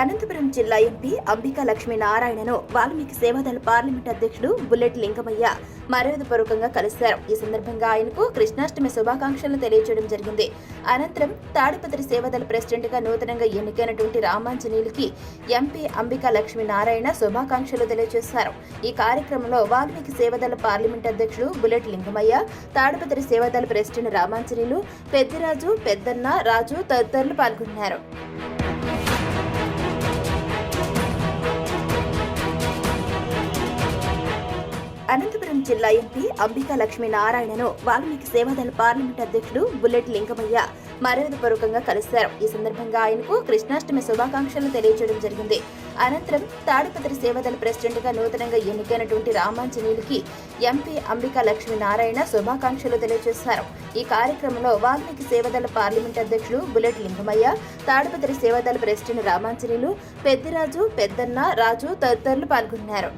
అనంతపురం జిల్లా ఎంపీ అంబికా లక్ష్మీ నారాయణను వాల్మీకి సేవాదళ పార్లమెంట్ అధ్యక్షుడు బుల్లెట్ లింగమయ్య మర్యాదపూర్వకంగా కలిశారు. ఈ సందర్భంగా ఆయనకు కృష్ణాష్టమి శుభాకాంక్షలు తెలియజేయడం జరిగింది. అనంతరం తాడిపత్రి సేవాదళ ప్రెసిడెంట్గా నూతనంగా ఎన్నికైనటువంటి రామాంజనేయులకి ఎంపీ అంబికా లక్ష్మీ నారాయణ శుభాకాంక్షలు తెలియజేశారు. ఈ కార్యక్రమంలో వాల్మీకి సేవాదళ పార్లమెంట్ అధ్యక్షుడు బుల్లెట్ లింగమయ్య తాడిపత్రి సేవాదళ ప్రెసిడెంట్ రామాంజనేయులు పెద్దిరాజు పెద్దన్న రాజు తదితరులు పాల్గొన్నారు. అనంతపురం జిల్లా ఎంపీ అంబికా లక్ష్మీ నారాయణను వాల్మీకి సేవాదళ పార్లమెంట్ అధ్యక్షుడు బుల్లెట్ లింగమయ్య మర్యాదపూర్వకంగా కలిశారు. ఈ సందర్భంగా ఆయనకు కృష్ణాష్టమి శుభాకాంక్షలు తెలియజేయడం జరిగింది. అనంతరం తాడిపత్రి సేవాదళ ప్రెసిడెంట్గా నూతనంగా ఎన్నికైనటువంటి రామాంజనేయులకి ఎంపీ అంబికా లక్ష్మీ నారాయణ శుభాకాంక్షలు తెలియజేశారు. ఈ కార్యక్రమంలో వాల్మీకి సేవాదళ పార్లమెంట్ అధ్యక్షుడు బుల్లెట్ లింగమయ్య తాడిపత్రి సేవాదళ ప్రెసిడెంట్ రామాంజనేయులు పెద్దిరాజు పెద్దన్న రాజు తదితరులు పాల్గొన్నారు.